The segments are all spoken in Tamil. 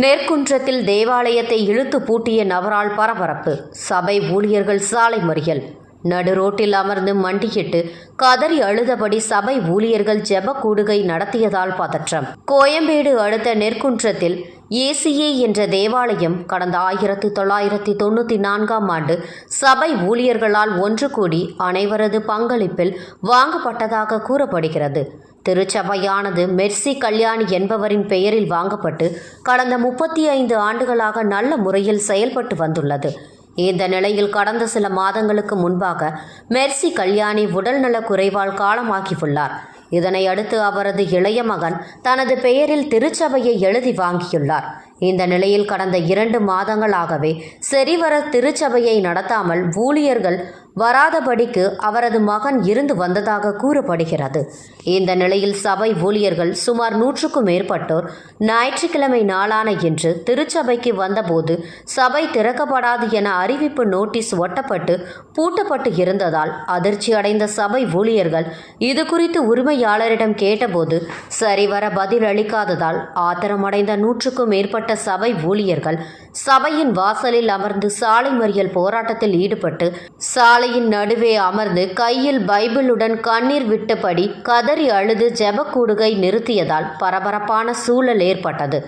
நெற்குன்றத்தில் தேவாலயத்தை இழுத்து பூட்டிய நபரால் பரபரப்பு. சபை ஊழியர்கள் சாலை மறியல். நடு ரோட்டில் அமர்ந்து மண்டியிட்டு கதறி அழுதபடி சபை ஊழியர்கள் ஜெப கூடுகை நடத்தியதால் பதற்றம். கோயம்பேடு அடுத்த நெற்குன்றத்தில் ஏசிஏ என்ற தேவாலயம் கடந்த ஆயிரத்தி தொள்ளாயிரத்தி தொண்ணூற்றி நான்காம் ஆண்டு சபை ஊழியர்களால் ஒன்று கூடி அனைவரது பங்களிப்பில் வாங்கப்பட்டதாக கூறப்படுகிறது. திருச்சபையானது மெர்சி கல்யாணி என்பவரின் பெயரில் வாங்கப்பட்டு கடந்த முப்பத்தி ஐந்து ஆண்டுகளாக நல்ல முறையில் செயல்பட்டு வந்துள்ளது. இந்த நிலையில் கடந்த சில மாதங்களுக்கு முன்பாக மெர்சி கல்யாணி உடல்நல குறைவால் காலமாகியுள்ளார். இதனை அடுத்து அவரது இளைய மகன் தனது பெயரில் திருச்சபையை எழுதி வாங்கியுள்ளார். இந்த நிலையில் கடந்த இரண்டு மாதங்களாகவே சரிவர திருச்சபையை நடத்தாமல் ஊழியர்கள் வராதபடிக்கு அவரது மகன் இருந்து வந்ததாக கூறப்படுகிறது. இந்த நிலையில் சபை ஊழியர்கள் சுமார் நூற்றுக்கும் மேற்பட்டோர் ஞாயிற்றுக்கிழமை நாளான இன்று திருச்சபைக்கு வந்தபோது சபை திறக்கப்படாது என அறிவிப்பு நோட்டீஸ் ஒட்டப்பட்டு பூட்டப்பட்டு இருந்ததால் அதிர்ச்சி அடைந்த சபை ஊழியர்கள் இது குறித்து உரிமையாளரிடம் கேட்டபோது சரிவர பதில் அளிக்காததால் ஆத்திரமடைந்த நூற்றுக்கும் மேற்பட்ட சபை ஊழியர்கள் சபையின் வாசலில் அமர்ந்து சாலை மறியல் போராட்டத்தில் ஈடுபட்டு சாலையின் நடுவே அமர்ந்து கையில் பைபிளுடன் கண்ணீர் விட்டபடி கதறி அழுது ஜெபக்கூடுகை நிறுத்தியதால் பரபரப்பான சூழல் ஏற்பட்டது.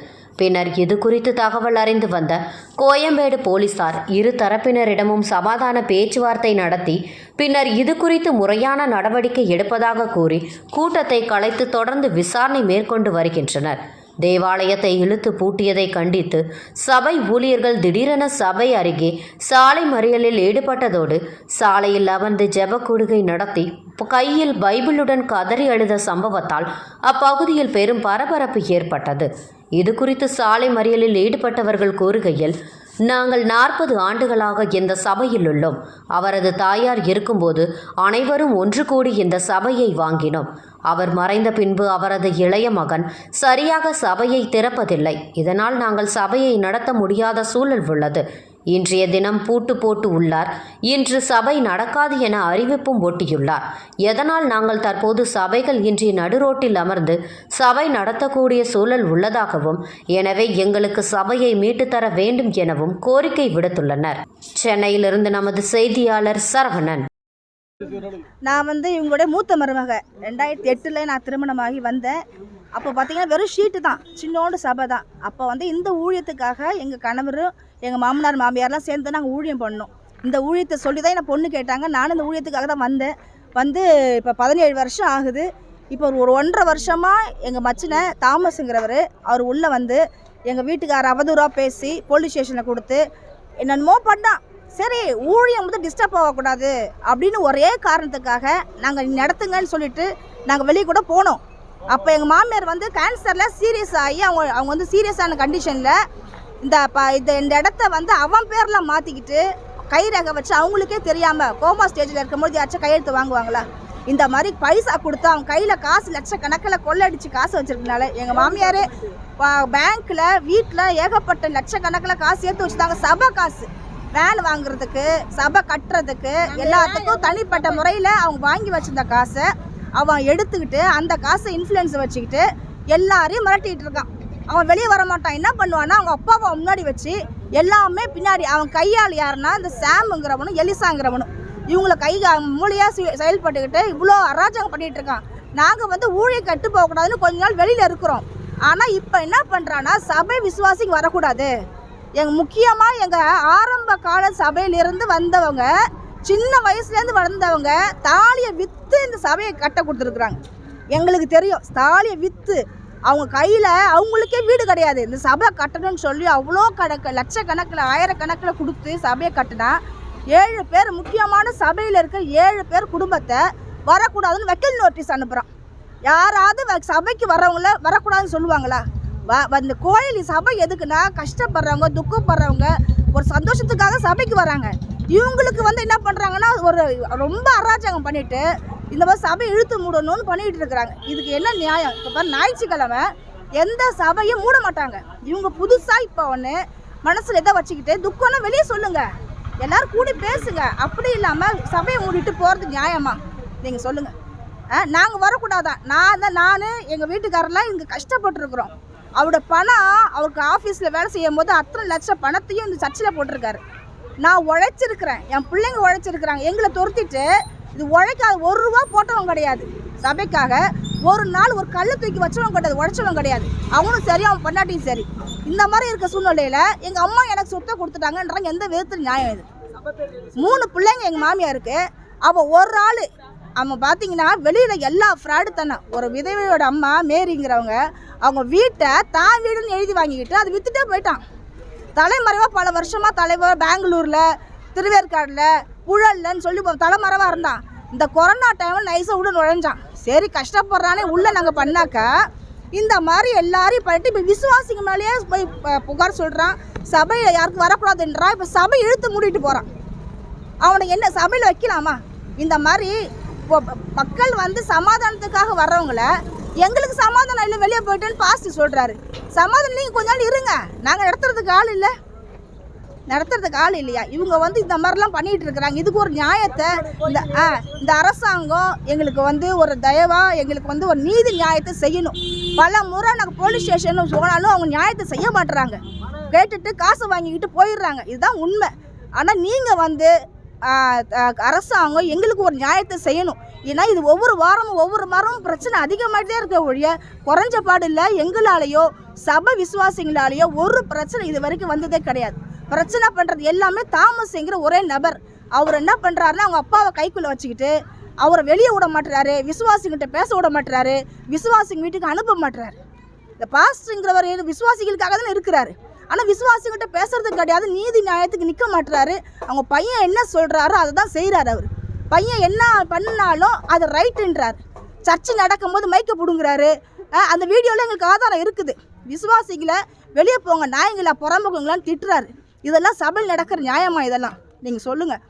பின்னர் இது குறித்து தகவல் அறிந்து வந்த கோயம்பேடு போலீசார் இரு தரப்பினரிடமும் சமாதான பேச்சுவார்த்தை நடத்தி பின்னர் இது குறித்து முறையான நடவடிக்கை எடுப்பதாக கூறி கூட்டத்தை கலைத்து தொடர்ந்து விசாரணை மேற்கொண்டு வருகின்றனர். தேவாலயத்தை இழுத்து பூட்டியதை கண்டித்து சபை ஊழியர்கள் திடீரென சபை அருகே சாலை மறியலில் ஈடுபட்டதோடு சாலையில் அமர்ந்து ஜெபக்கூடுகை நடத்தி கையில் பைபிளுடன் கதறி அழுத சம்பவத்தால் அப்பகுதியில் பெரும் பரபரப்பு ஏற்பட்டது. இது குறித்து சாலை மறியலில் ஈடுபட்டவர்கள் கூறுகையில் நாங்கள் நாற்பது ஆண்டுகளாக இந்த சபையில் உள்ளோம். அவரது தாயார் இருக்கும்போது அனைவரும் ஒன்று கூடி இந்த சபையை வாங்கினோம். அவர் மறைந்த பின்பு அவரது இளைய மகன் சரியாக சபையை திறப்பதில்லை. இதனால் நாங்கள் சபையை நடத்த முடியாத சூழல் உள்ளது. இன்றைய தினம் பூட்டு போட்டு உள்ளார். இன்று சபை நடக்காது என அறிவிப்பும் ஒட்டியுள்ளார். எதனால் நாங்கள் தற்போது சபைகள் இன்றைய நடுரோட்டில் அமர்ந்து சபை நடத்தக்கூடிய சூழல் உள்ளதாகவும் எனவே எங்களுக்கு சபையை மீட்டு தர வேண்டும் எனவும் கோரிக்கை விடுத்துள்ளனர். சென்னையிலிருந்து நமது செய்தியாளர் சரவணன். நான் வந்து இவங்களுடைய மூத்த மருமக. ரெண்டாயிரத்தி எட்டில் நான் திருமணமாகி வந்தேன். அப்போ பார்த்தீங்கன்னா வெறும் ஷீட்டு தான். சின்னோண்டு சபை தான். அப்போ வந்து இந்த ஊழியத்துக்காக எங்கள் கணவரும் எங்கள் மாமனார் மாமியார்லாம் சேர்ந்து நாங்கள் ஊழியம் பண்ணோம். இந்த ஊழியத்தை சொல்லி தான் என்னை பொண்ணு கேட்டாங்க. நானும் இந்த ஊழியத்துக்காக தான் வந்தேன். வந்து இப்போ பதினேழு வருஷம் ஆகுது. இப்போ ஒரு ஒன்றரை வருஷமாக எங்கள் மச்சினை தாமஸுங்கிறவர் அவர் உள்ளே வந்து எங்கள் வீட்டுக்கார அவதூறாக பேசி போலீஸ் ஸ்டேஷனில் கொடுத்து என்னென்னமோ பண்ணான். சரி ஊழியம் வந்து டிஸ்டர்ப் ஆகக்கூடாது அப்படின்னு ஒரே காரணத்துக்காக நாங்கள் நடத்துங்கன்னு சொல்லிட்டு நாங்கள் வெளியே கூட போனோம். அப்போ எங்கள் மாமியார் வந்து கேன்சரில் சீரியஸ் ஆகி அவங்க அவங்க வந்து சீரியஸான கண்டிஷனில் இந்த ப இந்த இந்த இடத்த வந்து அவன் பேரில் மாற்றிக்கிட்டு கைரேகை வச்சு அவங்களுக்கே தெரியாமல் கோமா ஸ்டேஜில் இருக்கும்போது யாராச்சும் கையெழுத்து வாங்குவாங்களா? இந்த மாதிரி பைசா கொடுத்து அவங்க கையில் காசு லட்சக்கணக்கில் கொள்ளடிச்சு காசு வச்சுருக்கனால எங்கள் மாமியார் பேங்க்கில் வீட்டில் ஏகப்பட்ட லட்சக்கணக்கில் காசு சேர்த்து வச்சுருந்தாங்க சபை காசு. வேன் வாங்குறதுக்கு சபை கட்டுறதுக்கு எல்லாத்துக்கும் தனிப்பட்ட முறையில் அவங்க வாங்கி வச்சிருந்த காசை அவன் எடுத்துக்கிட்டு அந்த காசை இன்ஃப்ளூயன்ஸ் வச்சுக்கிட்டு எல்லாரையும் மிரட்டிகிட்டு இருக்கான். அவன் வெளியே வர மாட்டான் என்ன பண்ணுவான்னா அவங்க அப்பாவை முன்னாடி வச்சு எல்லாமே பின்னாடி அவன் கையால் யாருன்னா இந்த சாமுங்கிறவனும் எலிசாங்கிறவனும் இவங்களை கை மூலியாக செயல்பட்டுக்கிட்டு இவ்வளோ அராஜகம் பண்ணிகிட்டு இருக்கான். நாங்கள் வந்து ஊழிய கட்டு போகக்கூடாதுன்னு கொஞ்ச நாள் வெளியில் இருக்கிறோம். ஆனால் இப்போ என்ன பண்ணுறான்னா சபை விசுவாசிக்கு வரக்கூடாது. எங்கள் முக்கியமாக எங்கள் ஆரம்ப கால சபையிலிருந்து வந்தவங்க சின்ன வயசுலேருந்து வளர்ந்தவங்க தாலியை விற்று இந்த சபையை கட்ட கொடுத்துருக்குறாங்க. எங்களுக்கு தெரியும் தாலியை விற்று அவங்க கையில் அவங்களுக்கே வீடு கிடையாது. இந்த சபை கட்டணும்னு சொல்லி அவ்வளோ கணக்கு லட்சக்கணக்கில் ஆயிரக்கணக்கில் கொடுத்து சபையை கட்டினா ஏழு பேர் முக்கியமான சபையில் இருக்கிற ஏழு பேர் குடும்பத்தை வரக்கூடாதுன்னு வக்கீல் நோட்டீஸ் அனுப்புகிறான் யாராவது வ- சபைக்கு வரவங்கள வரக்கூடாதுன்னு சொல்லுவாங்களா? வ அந்த கோயில் சபை எதுக்குன்னா கஷ்டப்படுறவங்க துக்கப்படுறவங்க ஒரு சந்தோஷத்துக்காக சபைக்கு வராங்க. இவங்களுக்கு வந்து என்ன பண்ணுறாங்கன்னா ஒரு ரொம்ப அராஜகம் பண்ணிவிட்டு இந்த மாதிரி சபை இழுத்து மூடணும்னு பண்ணிட்டு இருக்கிறாங்க. இதுக்கு என்ன நியாயம்? இப்போ பாரு ஞாயிற்றுக்கிழமை எந்த சபையும் மூட மாட்டாங்க. இவங்க புதுசாக இப்போ ஒன்று மனசில் எதை வச்சுக்கிட்டு துக்கம்னா வெளியே சொல்லுங்க. எல்லாரும் கூடி பேசுங்க. அப்படி இல்லாமல் சபையை மூடிட்டு போகிறது நியாயமா? நீங்கள் சொல்லுங்கள் நாங்கள் வரக்கூடாதான் நான் தான் நான் எங்கள் வீட்டுக்காரெல்லாம் இங்கே கஷ்டப்பட்டுருக்குறோம். அவரோட பணம் அவருக்கு ஆஃபீஸில் வேலை செய்யும் போது அத்தனை லட்சம் பணத்தையும் இந்த சர்ச்சில் போட்டிருக்காரு. நான் உழைச்சிருக்கிறேன். என் பிள்ளைங்க உழைச்சிருக்கிறாங்க. எங்களை துரத்திட்டு இது உழைக்காத ஒரு ரூபா போட்டவங்க கிடையாது. சபைக்காக ஒரு நாள் ஒரு கல் தூக்கி வச்சவங்க கிடையாது உழைச்சவங்க கிடையாது. அவனும் சரி அவன் பொண்டாட்டியும் சரி. இந்த மாதிரி இருக்க சூழ்நிலையில் எங்கள் அம்மா எனக்கு சொத்தை கொடுத்துட்டாங்கன்றாங்க. எந்த விதத்தில் நியாயம் இது? மூணு பிள்ளைங்க எங்கள் மாமியாருக்கு. அவள் ஒரு ஆள் அவன் பார்த்தீங்கன்னா வெளியில் எல்லா ஃப்ராடு தானே ஒரு விதவையோட அம்மா மேரிங்கிறவங்க அவங்க வீட்டை தான் வீடுன்னு எழுதி வாங்கிக்கிட்டு அதை விற்றுட்டே போயிட்டான். தலைமறைவாக பல வருஷமாக தலைவர் பெங்களூரில் திருவேற்காடில் புழல்லன்னு சொல்லி போ- தலைமறைவாக இருந்தான் இந்த கொரோனா டைமில் நைஸாக விட நுழைஞ்சான். சரி கஷ்டப்படுறானே உள்ளே நாங்கள் பண்ணாக்கா இந்த மாதிரி எல்லாரையும் பண்ணிட்டு இப்போ விசுவாசிங்க மேலேயே போய் புகார் சொல்கிறான் சபையில் யாருக்கும் வரக்கூடாதுன்றான் இப்போ சபை இழுத்து மூடிட்டு போகிறான் அவனை என்ன சபையில் வைக்கலாமா? இந்த மாதிரி இப்போ மக்கள் வந்து சமாதானத்துக்காக வர்றவங்கள எங்களுக்கு சமாதானம் இல்லை வெளியே போயிட்டேன்னு பாஸ்ட் சொல்கிறாரு சமாதானம் நீங்கள் கொஞ்ச நாள் இருங்க. நாங்கள் நடத்துறதுக்கு ஆள் இல்லை. நடத்துறதுக்கு ஆள் இல்லையா? இவங்க வந்து இந்த மாதிரிலாம் பண்ணிட்டு இருக்கிறாங்க. இதுக்கு ஒரு நியாயத்தை இந்த ஆ இந்த அரசாங்கம் எங்களுக்கு வந்து ஒரு தயவா எங்களுக்கு வந்து ஒரு நீதி நியாயத்தை செய்யணும். பல முறை நாங்கள் போலீஸ் ஸ்டேஷன் போனாலும் அவங்க நியாயத்தை செய்ய மாட்டுறாங்க கேட்டுட்டு காசு வாங்கிக்கிட்டு போயிடுறாங்க. இதுதான் உண்மை. ஆனால் நீங்கள் வந்து அரசாங்கம் எங்களுக்கு ஒரு நியாயத்தை செய்யணும். ஏன்னா இது ஒவ்வொரு வாரமும் ஒவ்வொரு வாரமும் பிரச்சனை அதிகமாகிட்டே இருக்க ஒழிய குறைஞ்ச பாடு இல்லை. எங்களாலேயோ சபை விசுவாசிகளாலேயோ ஒரு பிரச்சனை இது வரைக்கும் வந்ததே கிடையாது. பிரச்சனை பண்ணுறது எல்லாமே தாமஸ்ங்கிற ஒரே நபர். அவர் என்ன பண்ணுறாருன்னா அவங்க அப்பாவை கைக்குள்ளே வச்சுக்கிட்டு அவரை வெளியே விட மாட்டுறாரு விசுவாசிங்கிட்ட பேச விட மாட்டுறாரு விசுவாசிங்க வீட்டுக்கு அனுப்ப மாட்டுறாரு. இந்த பாஸ்டருங்கிறவர் விசுவாசிகளுக்காக தானே இருக்கிறாரு. ஆனால் விசுவாசிங்கிட்ட பேசுறது கிடையாது நீதி நியாயத்துக்கு நிற்க மாட்டுறாரு. அவங்க பையன் என்ன சொல்கிறாரோ அதை தான் செய்கிறாரு அவர். பையன் என்ன பண்ணாலும் அது ரைட்டுன்றார். சர்ச்சு நடக்கும்போது மைக்க பிடுங்குறாரு. அந்த வீடியோவில் எங்களுக்கு ஆதாரம் இருக்குது. விசுவாசிகளை வெளியே போங்க நாயங்களா புறம்புக்குங்களான்னு திட்டுறாரு. இதெல்லாம் சபையில் நடக்கிற நியாயமா இதெல்லாம்? நீங்கள் சொல்லுங்கள்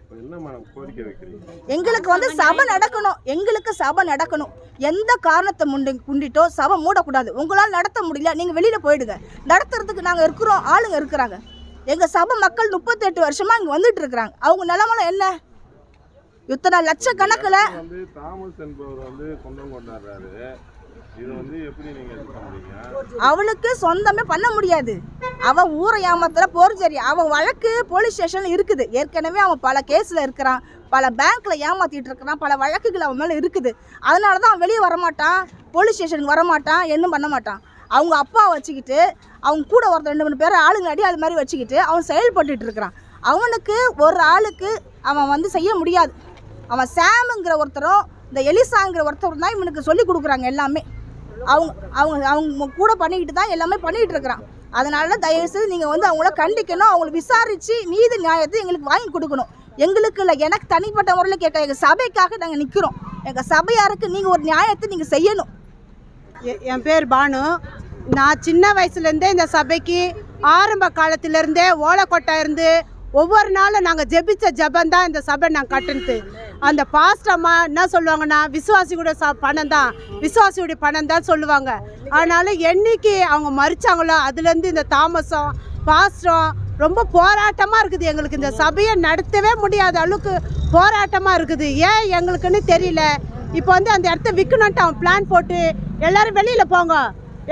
இப்ப என்ன மேடம் கோரிக்கை வைக்கிறீங்க? எங்களுக்கு வந்து சபை நடக்கணும். எங்களுக்கு சபை நடக்கணும். எந்த காரணத்தை முண்டி குண்டிட்டோ சபை மூடக்கூடாது. உங்களால் நடத்த முடியல நீங்கள் வெளியில் போயிடுங்க. நடத்துறதுக்கு நாங்கள் இருக்கிறோம் ஆளுங்க இருக்கிறாங்க. எங்கள் சபை மக்கள் முப்பத்தெட்டு வருஷமாக இங்கே வந்துட்டு இருக்கிறாங்க. அவங்க நிலமெல்லாம் என்ன? இத்தனை லட்சக்கணக்கில் வந்து தாமஸ் என்பவர் வந்து சொந்தம் கொண்டாடுறாரு அவளுக்கு சொந்தமே பண்ண முடியாது. அவன் ஊரை ஏமாத்துற போர்ஜரி. அவன் வழக்கு போலீஸ் ஸ்டேஷன்ல இருக்குது. ஏற்கனவே அவன் பல கேஸில் இருக்கிறான். பல பேங்க்ல ஏமாத்திட்டு இருக்கிறான். பல வழக்குகள் அவன் மேலே இருக்குது. அதனால தான் அவன் வெளியே வரமாட்டான். போலீஸ் ஸ்டேஷனுக்கு வரமாட்டான். என்னும் பண்ண மாட்டான். அவங்க அப்பா வச்சுக்கிட்டு அவங்க கூட ஒரு ரெண்டு மூணு பேர் ஆளுங்கடி அது மாதிரி வச்சுக்கிட்டு அவன் செயல்பட்டுட்டு இருக்கிறான். அவனுக்கு ஒரு ஆளுக்கு அவன் வந்து செய்ய முடியாது. அவன் சாமுங்கிற ஒருத்தரும் இந்த எலிசாங்கிற ஒருத்தரும் தான் இவனுக்கு சொல்லி கொடுக்குறாங்க எல்லாமே. அவங்க அவங்க அவங்க கூட பண்ணிக்கிட்டு தான் எல்லாமே பண்ணிகிட்டு இருக்கிறான் அதனால தயவுசெய்து நீங்கள் வந்து அவங்கள கண்டிக்கணும். அவங்கள விசாரித்து நீதி நியாயத்தை எங்களுக்கு வாங்கி கொடுக்கணும். எங்களுக்கு இல்லை எனக்கு தனிப்பட்ட முறையில் கேட்க எங்கள் சபைக்காக நாங்கள் நிற்கிறோம் எங்கள் சபையாருக்கு நீங்கள் ஒரு நியாயத்தை நீங்கள் செய்யணும். எ- என் பேர் பானு. நான் சின்ன வயசுலேருந்தே இந்த சபைக்கு ஆரம்ப காலத்திலேருந்தே ஓலக்கொட்டை இருந்து ஒவ்வொரு நாளும் நாங்கள் ஜெபிச்ச ஜெபம் தான் இந்த சபை நாங்கள் கட்டுனது. அந்த பாஸ்டம்மா என்ன சொல்லுவாங்கன்னா விசுவாசியோட ச பணம் தான் விசுவாசியோடைய பணம் தான் சொல்லுவாங்க. அதனால் என்னைக்கு அவங்க மறிச்சாங்களோ அதுலேருந்து இந்த தாமசம் பாஸ்டம் ரொம்ப போராட்டமாக இருக்குது எங்களுக்கு. இந்த சபையை நடத்தவே முடியாத அளவுக்கு போராட்டமாக இருக்குது. ஏன் எங்களுக்குன்னு தெரியல. இப்போ வந்து அந்த இடத்த விற்கணுன்ட்டு அவன் பிளான் போட்டு எல்லோரும் வெளியில் போங்க.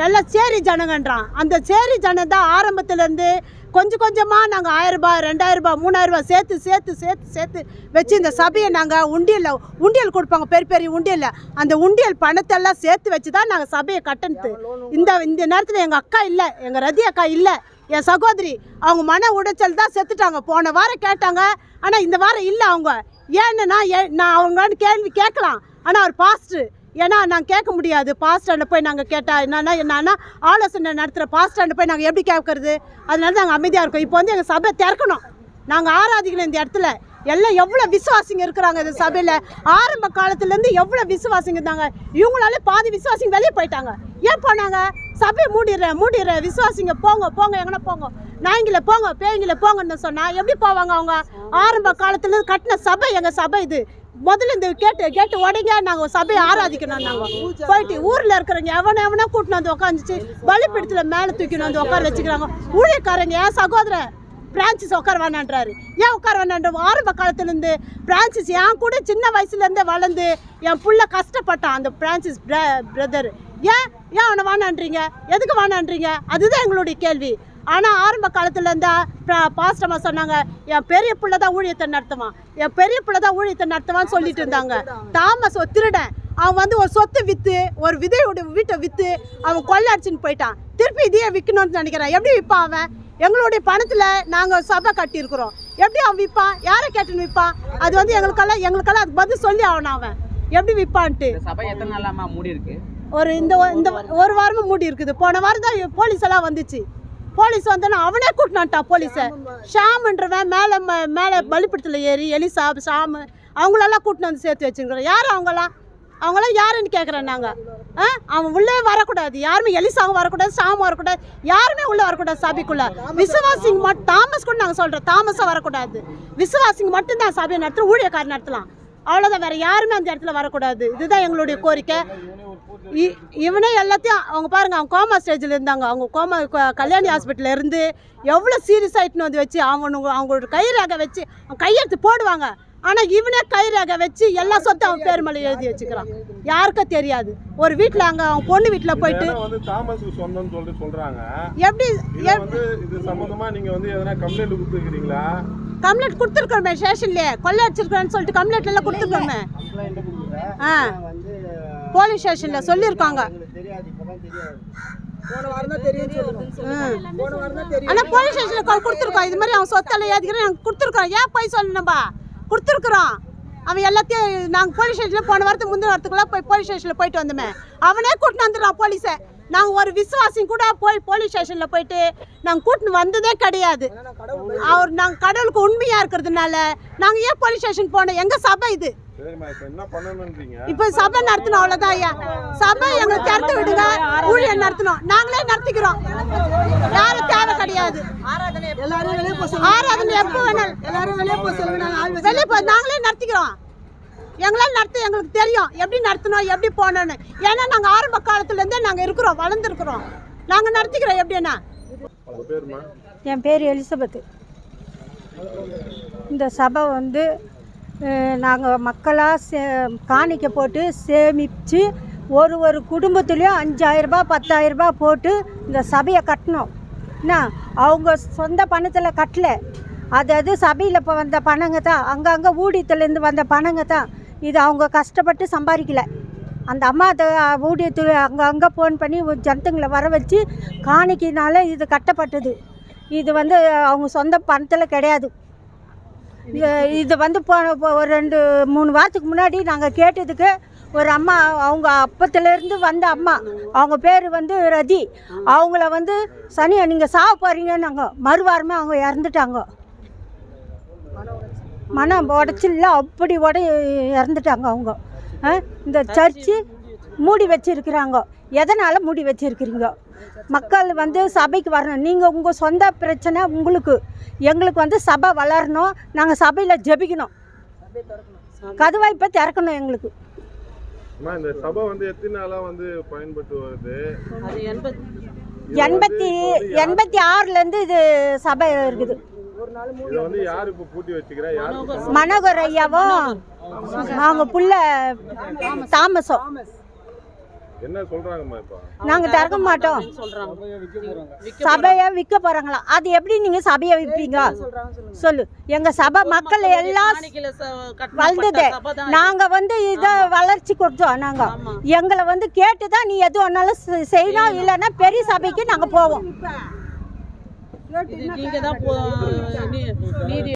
எல்லாம் சேரி ஜனங்கன்றான். அந்த சேரி ஜனம் தான் ஆரம்பத்துலேருந்து கொஞ்சம் கொஞ்சமாக நாங்கள் ஆயிரரூபா ரெண்டாயிரரூபா மூணாயிரரூபா சேர்த்து சேர்த்து சேர்த்து சேர்த்து வச்சு இந்த சபையை நாங்கள் உண்டியலில் உண்டியல் கொடுப்பாங்க. பெரிய பெரிய உண்டியலில். அந்த உண்டியல் பணத்தெல்லாம் சேர்த்து வச்சு தான் நாங்கள் சபையை கட்டணுது இந்த இந்த நேரத்தில் எங்கள் அக்கா இல்லை எங்கள் ரதி அக்கா இல்லை என் சகோதரி அவங்க மன உடைச்சல் தான் செத்துட்டாங்க. போன வாரம் கேட்டாங்க ஆனால் இந்த வாரம் இல்லை அவங்க. ஏன்னா ஏ- நான் அவங்கன்னு கேள்வி கேட்கலாம். ஆனால் அவர் பாஸ்டர் ஏன்னா நாங்கள் கேட்க முடியாது. பாஸ்டாண்ட போய் நாங்கள் கேட்டால் என்னென்னா என்னன்னா ஆலோசனை நடத்துகிற பாஸ்டாண்ட போய் நாங்கள் எப்படி கேட்கறது அதனால நாங்கள் அமைதியாக இருக்கோம். இப்போ வந்து எங்கள் சபை திறக்கணும். நாங்கள் ஆராதிக்கணும் இந்த இடத்துல. எல்லாம் எவ்வளோ விசுவாசிங்க இருக்கிறாங்க இந்த சபையில்? ஆரம்ப காலத்துலேருந்து எவ்வளோ விசுவாசிங்க இருந்தாங்க? இவங்களால பாதி விசுவாசிங்க வெளியே போயிட்டாங்க. ஏன் போனாங்க? சபையை மூடிடுறேன் மூடிடுறேன் விசுவாசிங்க போங்க போங்க எங்கன்னா போங்க. நாய்ங்கள போங்க பேய்ங்கள போங்கன்னு சொன்னால் எப்படி போவாங்க அவங்க? ஆரம்ப காலத்துலேருந்து கட்டின சபை எங்கள் சபை இது. முதல்ல இந்த கேட்டு கேட்டு உடங்க நாங்கள் சபையை ஆராதிக்கணும் நாங்கள் போயிட்டு ஊரில் இருக்கிறவங்க எவனை எவனா கூட்டின்னு வந்து உட்காந்துச்சு பலிப்பிடத்தில் மேலே தூக்கின்னு வந்து உட்கார வச்சுக்கிறாங்க. ஊழியக்காரங்க ஏன் சகோதரன் பிரான்சிஸ் உட்கார வேணான்றாரு. ஏன் உட்கார வேணான்ற ஆரம்ப காலத்துலேருந்து பிரான்சிஸ் என் கூட சின்ன வயசுலேருந்தே வளர்ந்து என் புள்ள கஷ்டப்பட்டான் அந்த பிரான்சிஸ் பிரதர் ஏன் ஏன் அவனை வேணான்றீங்க? எதுக்கு வேணான்றீங்க? அதுதான் எங்களுடைய கேள்வி. ஆனால் ஆரம்ப காலத்தில் இருந்தா பாஸ்டமா சொன்னாங்க என் பெரிய பிள்ளை தான் ஊழியத்தை நடத்துவான். என் பெரிய பிள்ளை தான் ஊழியத்தை நடத்துவான்னு சொல்லிட்டு இருந்தாங்க. தாமஸ் ஒரு திருடன். அவன் வந்து ஒரு சொத்தை விற்று ஒரு விதையோட வீட்டை விற்று அவன் கொள்ளை அடிச்சுன்னு போயிட்டான். திருப்பி இதையே விற்கணும்னு நினைக்கிறேன். எப்படி விற்பான் அவன்? எங்களுடைய பணத்தில் நாங்கள் சபை கட்டியிருக்கிறோம். எப்படி அவன் விற்பான் யாரை கேட்டுன்னு விற்பான் அது வந்து எங்களுக்கெல்லாம் எங்களுக்கெல்லாம் அது பதில் சொல்லி ஆகணும் அவன். எப்படி விற்பான்ட்டு இந்த சபை எத்தனை நாளாமா மூடி இருக்கு ஒரு இந்த இந்த ஒரு வாரமும் மூடி இருக்குது போன வாரம் தான் போலீஸ் எல்லாம் வந்துச்சு. போலீஸ் வந்தோன்னா அவனே கூட்டினான்ட்டான் போலீஸை. ஷாம்ன்றவன் மேலே மேலே பலிப்படத்தில் ஏறி எலிசா ஷாமு அவங்களெல்லாம் கூட்டின்னு வந்து சேர்த்து வச்சுருக்கிறோம் யார் அவங்களாம் அவங்களாம் யாருன்னு கேட்குறோம் நாங்கள் ஆ? அவன் உள்ளே வரக்கூடாது. யாருமே எலிசாவும் வரக்கூடாது ஷாமும் வரக்கூடாது. யாருமே உள்ளே வரக்கூடாது சபைக்குள்ளே. விசுவாசிங்க மட்டும் தாமஸ் கூட நாங்கள் சொல்கிறோம் தாமஸும் வரக்கூடாது. விசுவாசிங்க மட்டும்தான் சபையை நடத்த ஊழியக்காரர் நடத்தலாம். அவ்வளோதான் வேறு யாருமே அந்த இடத்துல வரக்கூடாது. இதுதான் எங்களுடைய கோரிக்கை. இவனே எல்லாத்தையும் அவங்க பாருங்க அவங்க கோமா ஸ்டேஜில் இருந்தாங்க. அவங்க கோமா கல்யாணி ஹாஸ்பிட்டலில் இருந்து எவ்வளோ சீரியஸ் ஆகிட்டுன்னு வந்து வச்சு அவனுங்க அவங்களோட கை ரேகை வச்சு அவன் கையெழுத்து போடுவாங்க. ஆனால் இவனே கை ரேகை வச்சு எல்லா சொத்தும் அவன் பேர் மேலே எழுதி வச்சுக்கிறான். யாருக்கும் தெரியாது. ஒரு வீட்டில் அங்கே அவன் பொண்ணு வீட்டில் போயிட்டு சொல்றாங்க. எப்படி இதை வந்து இது சம்பந்தமா நீங்க வந்து எதனா கம்ப்ளைண்ட் கொடுத்துருக்கீங்களா கம்ப்ளைண்ட் கொடுத்துருக்கோமே ஸ்டேஷன்லேயே கொள்ளை அடிச்சிருக்கிறேன்னு சொல்லிட்டு கம்ப்ளைண்ட் எல்லாம் கொடுத்துருக்கோமே ஆ போலீஸ் ஸ்டேஷனில் சொல்லியிருக்காங்க. ஆனால் போலீஸ் ஸ்டேஷனில் கொடுத்துருக்கோம். இது மாதிரி அவன் சொத்தெல்லாம் ஏதிக்கிறேன் நாங்கள் கொடுத்துருக்கோம். ஏன் போய் சொல்லணும்பா? கொடுத்துருக்குறோம். அவன் எல்லாத்தையும் நாங்கள் போலீஸ் ஸ்டேஷனில் போன வாரத்துக்கு முந்தின வாரத்துக்குள்ள போய் போலீஸ் ஸ்டேஷனில் போயிட்டு வந்தோமே. அவனே கூட்டின்னு வந்துடுறான் போலீஸை. நாங்கள் ஒரு விசுவாசியும் கூட போய் போலீஸ் ஸ்டேஷனில் போயிட்டு நாங்கள் கூட்டின்னு வந்ததே கிடையாது. அவர் நாங்கள் கடவுளுக்கு உண்மையாக இருக்கிறதுனால நாங்கள் ஏன் போலீஸ் ஸ்டேஷன் போனோம்? எங்கள் சபை இது? இப்ப என்ன பண்ணணும்ன்றீங்க இப்போ சபை நடத்தணும் அவ்வளோதான் ஐயா. சபை எங்களுக்கு திறந்து விடுங்க. ஊழியர் நடத்தணும். நாங்களே நடத்திக்கிறோம். யாரும் தேவை கிடையாது. ஆராதனை எப்போ வேணாலும். வெளியே போ நாங்களே நடத்திக்கிறோம். எங்களால் நடத்த எங்களுக்கு தெரியும். எப்படி நடத்தணும் எப்படி போகணும்னு. ஏன்னா நாங்கள் ஆரம்ப காலத்துலேருந்தே நாங்கள் இருக்கிறோம் வளர்ந்துருக்குறோம். நாங்கள் நடத்திக்கிறோம் எப்படின்னா? என் பேர் எலிசபெத்து. இந்த சபை வந்து நாங்கள் மக்களாக சே காணிக்கை போட்டு சேமித்து ஒரு ஒரு குடும்பத்துலேயும் அஞ்சாயிரரூபா பத்தாயிரரூபா போட்டு இந்த சபையை கட்டினோம். என்ன? அவங்க சொந்த பணத்தில் கட்டலை. அது அது சபையில் இப்போ வந்த பணங்க தான் அங்கங்கே ஊடியத்துலேருந்து வந்த பணங்க தான். இது அவங்க கஷ்டப்பட்டு சம்பாதிக்கல. அந்த அம்மா அதை ஊழியத்தில் அங்கே அங்கே ஃபோன் பண்ணி ஜனத்துங்களை வர வச்சு காணிக்கினால இது கட்டப்பட்டது. இது வந்து அவங்க சொந்த பணத்தில் கிடையாது. இது- வந்து போன ஒரு ரெண்டு மூணு வாரத்துக்கு முன்னாடி நாங்கள் கேட்டதுக்கு ஒரு அம்மா அவங்க அப்பத்துலேருந்து வந்த அம்மா அவங்க பேர் வந்து ரதி. அவங்கள வந்து சனியா நீங்கள் சாவ போகிறீங்கன்னாங்க மறுவாரமே அவங்க இறந்துட்டாங்க. மனம் உடச்சில்ல அப்படி உட இறந்துட்டாங்க அவங்க. இந்த சர்ச்சு மூடி வச்சிருக்கிறாங்க. எதனால் மூடி வச்சிருக்கிறீங்க? மக்கள் வந்து சபைக்கு வரணும். நீங்கள் உங்கள் சொந்த பிரச்சனை உங்களுக்கு. எங்களுக்கு வந்து சபை வளரணும். நாங்கள் சபையில் ஜெபிக்கணும். கதவை இப்போ திறக்கணும் எங்களுக்கு. அம்மா இந்த சபை வந்து எத்தனை நாளா வந்து பயன்பட்டு வருது? எண்பத்தி எண்பத்தி ஆறுலேருந்து இது சபை இருக்குது. இதை வந்து யாரு இப்ப பூட்டி வச்சுக்கிறா? யாரு மனோகர். ஐயாவும் அவங்க புள்ள தாமசம் என்ன சொல்றாங்கம்மா இப்ப? நாங்கள் திறக்க மாட்டோம். சபையை விற்க போகிறாங்களாம் அது எப்படி நீங்கள் சபையை விற்பீங்க? சொல்லு. எங்கள் சபை மக்கள் எல்லாம் வளர்ந்தது நாங்கள் வந்து இதை வளர்ச்சி கொடுத்தோம் நாங்கள் எங்களை வந்து கேட்டு தான் நீ எது வேணாலும் செ- செய்யணும் இல்லைன்னா பெரிய சபைக்கு நாங்கள் போவோம். நீங்க தான் நீதி